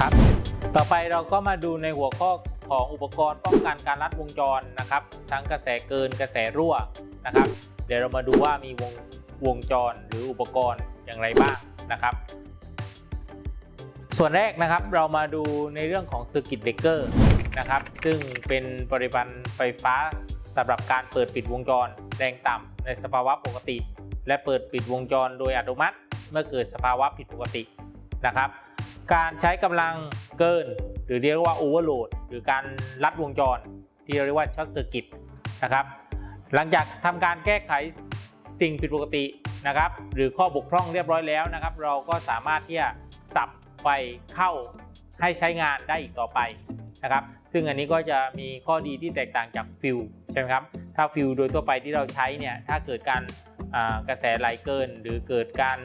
ครับ ต่อไปเราก็มาดูในหัวข้อของอุปกรณ์ป้องกันการลัดวงจรนะครับ ทั้งกระแสเกินกระแสรั่วนะครับ เดี๋ยวเรามาดูว่ามีวงวงจรหรืออุปกรณ์อย่างไรบ้างนะครับ ส่วนแรกนะครับเรามาดูในเรื่องของ Circuit Breaker นะครับซึ่งเป็นปริมาณไฟฟ้าสำหรับการเปิดปิดวงจรแรงต่ำในสภาวะปกติ และเปิดปิดวงจรโดยอัตโนมัติ เมื่อเกิดสภาวะผิดปกตินะครับ การใช้กำลังเกิน หรือเรียกว่า overload หลดหรือการลัดวงจร ที่เราเรียกว่า short circuit นะครับ หลังจากทำการแก้ไขสิ่งผิดปกตินะครับ หรือข้อบกพร่องเรียบร้อยแล้วนะครับ เราก็สามารถที่จะสับไฟเข้าให้ใช้งานได้อีกต่อไปนะครับ ซึ่งอันนี้ก็จะมีข้อดีที่แตกต่างจากฟิลใช่ไหมครับ ถ้าฟิลโดยทั่วไปที่เราใช้เนี่ย ถ้าเกิดการกระแสไหลเกิน หรือเกิดการ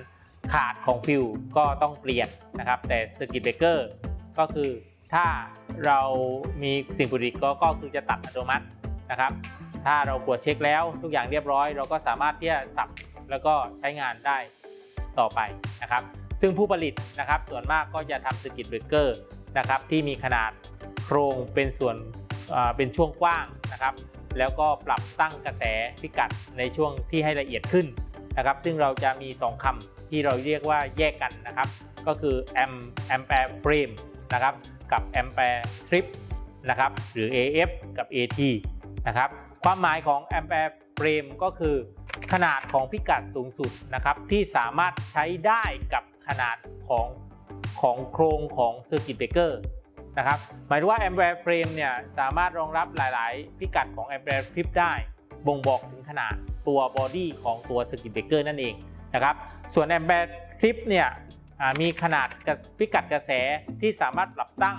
ขาดของฟิลก็ต้องเปลี่ยนนะครับ แต่ Circuit Breaker ก็คือถ้าเรามีสิ่งผลิตก็ก็คือจะตัดอัตโนมัตินะครับ ถ้าเราตรวจเช็คแล้วทุกอย่างเรียบร้อย เราก็สามารถที่จะสับแล้วก็ใช้งานได้ต่อไปนะครับ ซึ่งผู้ผลิตนะครับส่วนมากก็จะทำสกิตเบรกเกอร์นะครับที่มีขนาดโครงเป็นส่วนอ่าเป็นช่วงกว้างนะครับ แล้วก็ปรับตั้งกระแสพิกัดในช่วงที่ให้ละเอียดขึ้น นะครับซึ่งเราจะมี 2คำที่เราเรียกว่าแยกกันนะครับ ก็คือ am ampere frame นะครับกับ ampere trip นะครับหรือ AF กับ AT นะครับความหมายของ ampere frame ก็คือ ขนาดของพิกัดสูงสุดนะครับที่สามารถใช้ได้กับขนาดของของโครงของ circuit breaker นะครับหมายถึงว่า ampere frame เนี่ยสามารถรองรับหลาย ๆ พิกัดของ ampere trip ได้ บ่งบอกถึงขนาดตัวบอดี้ของตัว circuit breaker นั่นเองนะครับส่วน ampere trip เนี่ยมีขนาดกระพิกัดกระแสที่สามารถปรับตั้ง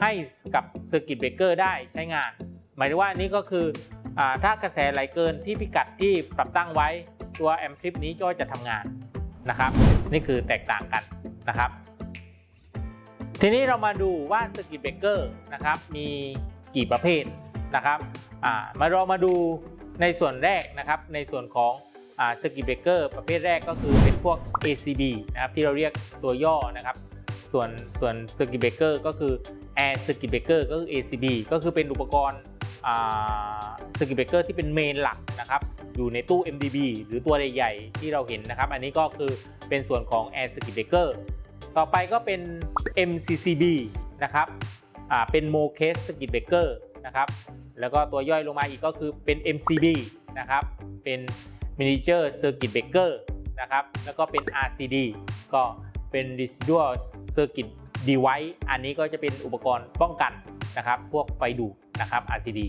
ให้กับ circuit breaker ได้ใช้งาน หมายถึงว่านี่ก็คืออถ้ากระแสไหลเกินที่พิกัดที่ปรับตั้งไว้ตัวแอมพลิปนี้ก็จะทำงานนะครับ นี่คือแตกต่างกันนะครับ ทีนี้เรามาดูว่าสกิ t เบเกอร์นะครับมีกี่ประเภทนะครับ มาเรามาดู ในส่วนแรกนะครับในส่วนของสกิเบเกอร์ประเภทแรกก็คือเป็นพวก ACB นะครับที่เราเรียกตัวย่อนะครับ ส่วนส่วน Circuit Breaker ก็คือ Air Circuit Breaker ก็คือ ACB ก็คือเป็นอุปกรณ์อ่า Circuit Breaker ที่เป็นเมนหลักนะครับอยู่ในตู้ MDB หรือตัวใหญ่ๆที่เราเห็นนะครับ อันนี้ก็คือเป็นส่วนของ Air Circuit Breaker ต่อไปก็เป็น MCCB นะครับเป็น Mo Case Circuit Breaker นะครับ แล้วก็ตัวย่อยลงมาอีกก็คือเป็น MCB นะครับ เป็น Miniature Circuit Breaker นะครับ แล้วก็เป็น RCD ก็เป็น Residual Circuit Device อันนี้ก็จะเป็นอุปกรณ์ป้องกันนะครับ พวกไฟดูดนะครับ RCD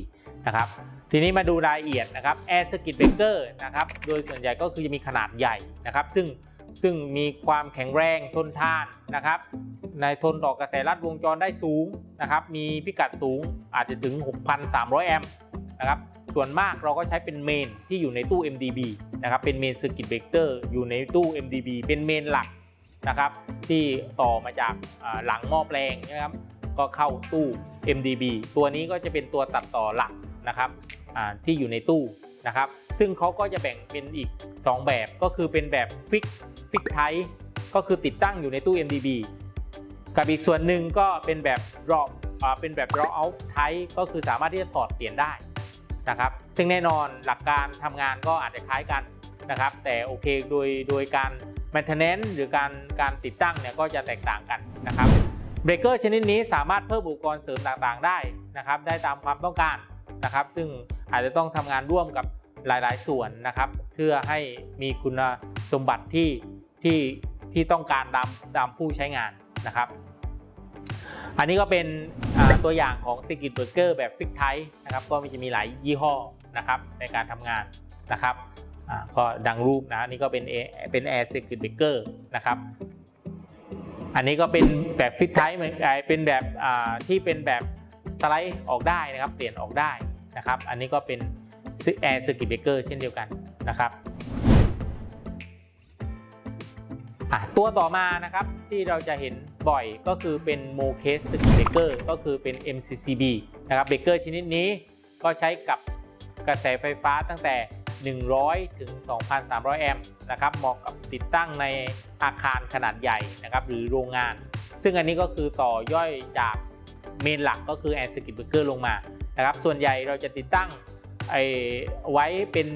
นะครับ ทีนี้มาดูรายละเอียดนะครับ Air Circuit Breaker นะครับ โดยส่วนใหญ่ก็คือจะมีขนาดใหญ่นะครับ ซึ่ง ซึ่งมีความแข็งแรงทนทานนะครับ ในทนต่อกระแสลัดวงจรได้สูงนะครับ มีพิกัดสูงอาจจะถึง 6,300 แอมป์นะครับ ส่วนมากเราก็ใช้เป็นเมนที่อยู่ในตู้ MDB นะครับ เป็นเมน Circuit Breaker อยู่ในตู้ MDB เป็นเมนหลักนะครับ ที่ต่อมาจากหลังหม้อแปลงนะครับ ก็เข้าตู้ MDB ตัวนี้ก็จะเป็นตัวตัดต่อหลักนะครับที่อยู่ในตู้ นะครับ ซึ่งเขาก็จะแบ่งเป็นอีก 2 แบบก็คือเป็นแบบฟิกฟิกไทก็คือติดตั้งอยู่ในตู้ MDB กับอีกส่วนหนึ่งก็เป็นแบบ draw อ่าเป็นแบบ draw out type ก็คือสามารถที่จะถอดเปลี่ยนได้นะครับ ซึ่งแน่นอนหลักการทำงานก็อาจจะคล้ายกันนะครับ แต่โอเคโดยโดยการ maintenance หรือการการติดตั้งเนี่ยก็จะแตกต่างกันนะครับเบรกเกอร์ชนิดนี้สามารถเพิ่มอุปกรณ์เสริมต่างๆได้นะครับ ได้ตามความต้องการ นะครับ ซึ่งอาจจะต้องทำงานร่วมกับหลาย ๆ ส่วนนะครับ เพื่อให้มีคุณสมบัติที่ที่ที่ต้องการตามตามผู้ใช้งานนะครับ อันนี้ก็เป็นตัวอย่างของ Circuit Breaker แบบฟิกไทนะครับก็มีจะมีหลายยี่ห้อนะครับในการทำงานนะครับอ่าก็ดังรูปนะนี่ก็เป็นเป็น Air Circuit Breaker นะครับอันนี้ก็เป็นแบบฟิกไทป์เหมือนเป็นแบบที่เป็นแบบสไลด์ออกได้นะครับ เปลี่ยนออกได้ นะครับ อันนี้ก็เป็น Air Circuit Breaker เช่นเดียวกันนะครับตัวต่อมานะครับที่เราจะเห็นบ่อยก็คือเป็น Mo Case Circuit Breaker ก็คือเป็น MCCB นะครับเบรกเกอร์ชนิดนี้ก็ใช้กับกระแสไฟฟ้าตั้งแต่ 100 ถึง 2,300 แอมป์นะครับเหมาะกับติดตั้งในอาคารขนาดใหญ่นะครับหรือโรงงาน ซึ่งอันนี้ก็คือต่อย่อยจากเมนหลักก็คือ Air Circuit Breaker ลงมา นะครับส่วนใหญ่เราจะติดตั้งไอไว้เป็น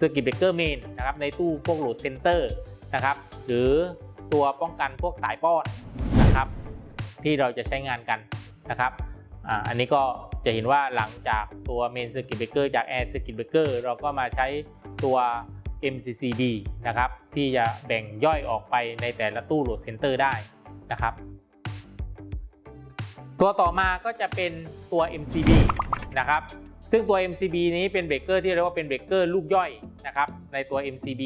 Circuit Breaker Main นะครับในตู้พวกโหลดเซนเตอร์นะครับหรือตัวป้องกันพวกสายป้อนนะครับที่เราจะใช้งานกันนะครับอ,อันนี้ก็จะเห็นว่าหลังจากตัว Main Circuit Breaker จาก Air Circuit Breaker เราก็มาใช้ตัว MCCB นะครับที่จะแบ่งย่อยออกไปในแต่ละตู้โหลดเซนเตอร์ได้นะครับ ตัวต่อมาก็จะเป็นตัว MCB นะครับ ซึ่งตัว MCB นี้เป็นเบรกเกอร์ที่เรียกว่าเป็นเบรกเกอร์ลูกย่อยนะครับในตัว MCB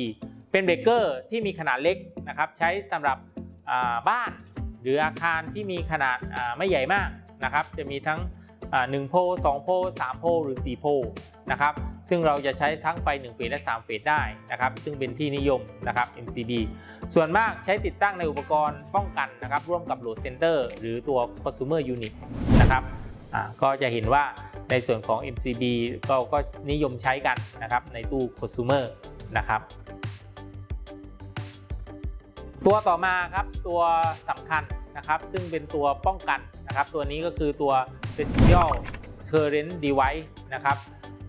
เป็นเบรกเกอร์ที่มีขนาดเล็กนะครับใช้สำหรับบ้านหรืออาคารที่มีขนาดไม่ใหญ่มากนะครับ จะมีทั้งอ่า1โพ2โพ3โพหรือ 4 โพนะครับ ซึ่งเราจะใช้ทั้งไฟ1เฟสและ3เฟสได้นะครับ ซึ่งเป็นที่นิยมนะครับ MCB ส่วนมากใช้ติดตั้งในอุปกรณ์ป้องกันนะครับ ร่วมกับ Load Center หรือตัว Consumer Unit นะครับก็จะเห็นว่าในส่วนของ MCB ก็ก็นิยมใช้กันนะครับในตู้ Consumer นะครับตัวต่อมาครับตัวสำคัญนะครับ ซึ่งเป็นตัวป้องกันนะครับ ตัวนี้ก็คือตัว Residual Current Device นะครับ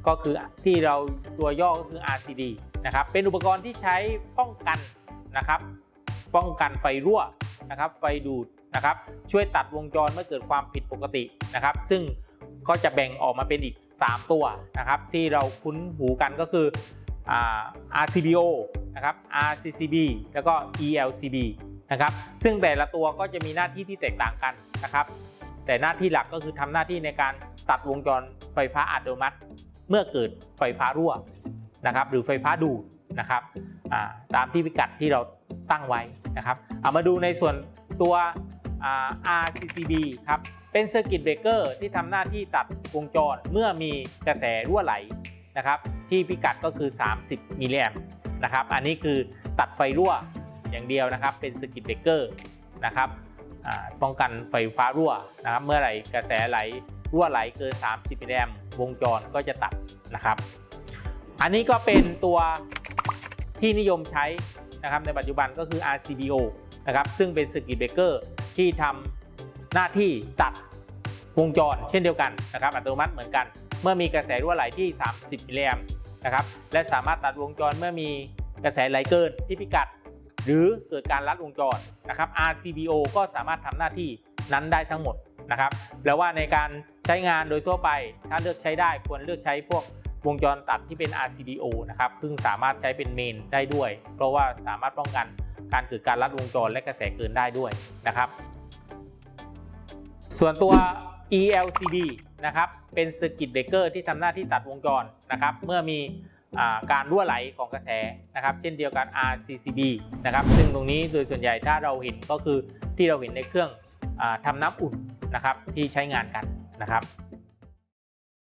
ก็คือที่เราตัวย่อก็คือ RCD นะครับเป็นอุปกรณ์ที่ใช้ป้องกันนะครับ ป้องกันไฟรั่วนะครับ ไฟดูดนะครับ ช่วยตัดวงจรเมื่อเกิดความผิดปกตินะครับ ซึ่งก็จะแบ่งออกมาเป็นอีก 3 ตัวนะครับ ที่เราคุ้นหูกันก็คืออ RCBO นะครับ RCCB แล้วก็ ELCB นะครับ ซึ่งแต่ละตัวก็จะมีหน้าที่ที่แตกต่างกันนะครับ แต่หน้าที่หลักก็คือทำหน้าที่ในการตัดวงจรไฟฟ้าอัตโนมัติ เมื่อเกิดไฟฟ้ารั่วนะครับหรือไฟฟ้าดูดนะครับาตามที่พิกัดที่เราตั้งไว้นะครับเอามาดูในส่วนตัว RCCB ครับเป็นเซอร์กิตเบรกเกอร์ที่ทำหน้าที่ตัดวงจรเมื่อมีกระแสรั่วไหลนะครับที่พิกัดก็คือ 30 มิลลิแอมป์นะครับอันนี้คือตัดไฟรั่วอย่างเดียวนะครับเป็นเซอร์กิตเบรกเกอร์นะครับป้องกันไฟฟ้ารั่วนะครับเมื่อไหร่กระแสไหล รั่วไหลเกิน 30มิลลิแอมป์วงจรก็จะตัดนะครับ อันนี้ก็เป็นตัวที่นิยมใช้นะครับในปัจจุบันก็คือ RCBO นะครับซึ่งเป็นสกิตเบเกอร์ที่ทำหน้าที่ตัดวงจรเช่นเดียวกันนะครับอัตโนมัติเหมือนกัน เมื่อมีกระแสรั่วไหลที่ 30มิลลิแอมป์นะครับและสามารถตัดวงจรเมื่อมีกระแสไหลเกินที่พิกัด หรือเกิดการลัดวงจรนะครับ RCBO ก็สามารถทำหน้าที่นั้นได้ทั้งหมด นะครับแปลว่าในการใช้งานโดยทั่วไป ถ้าเลือกใช้ได้ควรเลือกใช้พวกวงจรตัดที่เป็น RCBO นะครับซึ่งสามารถใช้เป็นเมนได้ด้วย เพราะว่าสามารถป้องกันการเกิดการลัดวงจรและกระแสเกินได้ด้วยนะครับ ส่วนตัว ELCB นะครับ เป็นสกิตเบรกเกอร์ที่ทำหน้าที่ตัดวงจรนะครับ เมื่อมีอการรั่วไหลของกระแสนะครับ เช่นเดียวกัน RCCB นะครับ ซึ่งตรงนี้โดยส่วนใหญ่ถ้าเราเห็นก็คือที่เราเห็นในเครื่อง อาทำน้ำอุ่นนะครับที่ใช้งานกันนะครับ